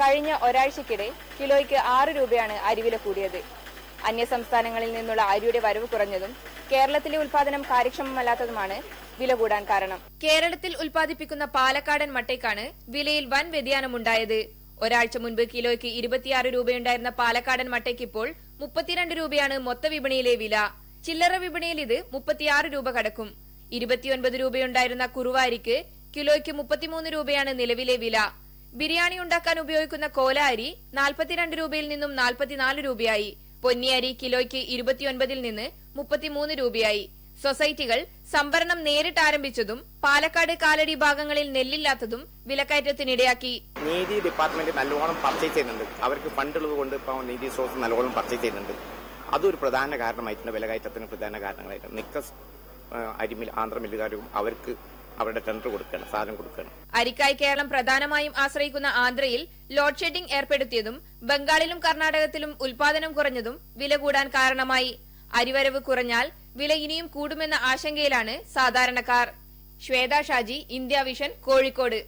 കഴിഞ്ഞ ഒരാഴ്ചക്കിടെ കിലോയ്ക്ക് ആറ് രൂപയാണ് അരിവില കൂടിയത്. അന്യസംസ്ഥാനങ്ങളിൽ നിന്നുള്ള അരിയുടെ വരവ് കുറഞ്ഞതും കേരളത്തിലെ ഉൽപാദനം കാര്യക്ഷമമല്ലാത്തതുമാണ് വില കൂടാൻ കാരണം. കേരളത്തിൽ ഉൽപ്പാദിപ്പിക്കുന്ന പാലക്കാടൻ മട്ടയ്ക്കാണ് വിലയിൽ വൻ വ്യതിയാനമുണ്ടായത്. ഒരാഴ്ച മുൻപ് കിലോയ്ക്ക് ഇരുപത്തിയാറ് രൂപയുണ്ടായിരുന്ന പാലക്കാടൻ മട്ടയ്ക്ക് ഇപ്പോൾ മുപ്പത്തിരണ്ട് രൂപയാണ് മൊത്ത വിപണിയിലെ വില. ചില്ലറ വിപണിയിൽ ഇത് മുപ്പത്തിയാറ് രൂപ കടക്കും. ഇരുപത്തിയൊൻപത് രൂപയുണ്ടായിരുന്ന കുറുവാരിക്ക് കിലോയ്ക്ക് മുപ്പത്തിമൂന്ന് രൂപയാണ് നിലവിലെ വില. ബിരിയാണി ഉണ്ടാക്കാൻ ഉപയോഗിക്കുന്ന കോല അരി നാൽപ്പത്തിരണ്ട് രൂപയിൽ നിന്നും നാൽപ്പത്തിനാല് രൂപയായി. പൊന്നിയരി കിലോയ്ക്ക് ഇരുപത്തിയൊൻപതിൽ നിന്ന് മുപ്പത്തിമൂന്ന് രൂപയായി. സൊസൈറ്റികൾ സംഭരണം നേരിട്ട് ആരംഭിച്ചതും പാലക്കാട് കാലടി ഭാഗങ്ങളിൽ നെല്ലില്ലാത്തതും വിലക്കയറ്റത്തിനിടയാക്കി. നീതി ഡിപ്പാർട്ട്മെന്റ് നല്ലോണം പർച്ചേസ് ചെയ്യുന്നുണ്ട്. അവർക്ക് ഫണ്ടുള്ളത് കൊണ്ട് ഇപ്പോൾ നീതി സോഴ്സ് നല്ലോണം പർച്ചേസ് ചെയ്യുന്നുണ്ട്. അതൊരു പ്രധാന കാരണമായിട്ടുണ്ട് വിലകയറ്റത്തിന് പ്രധാന കാരണങ്ങളായിട്ട് മിക്ക അരിമിൽ ആന്ധ്ര മില്ലുകാരും അവർക്ക് അവരുടെ ടെൻഡർ കൊടുക്കണം സാധനം കൊടുക്കണം. അരിക്കായി കേരളം പ്രധാനമായും ആശ്രയിക്കുന്ന ആന്ധ്രയിൽ ലോഡ് ഷെഡിംഗ് ഏർപ്പെടുത്തിയതും ബംഗാളിലും കർണാടകത്തിലും ഉൽപാദനം കുറഞ്ഞതും വില കൂടാൻ കാരണമായി. അരിവരവ് കുറഞ്ഞാൽ വില ഇനിയും കൂടുമെന്ന ആശങ്കയിലാണ് സാധാരണക്കാർ. Shwetha Shaji India Vision Kozhikode.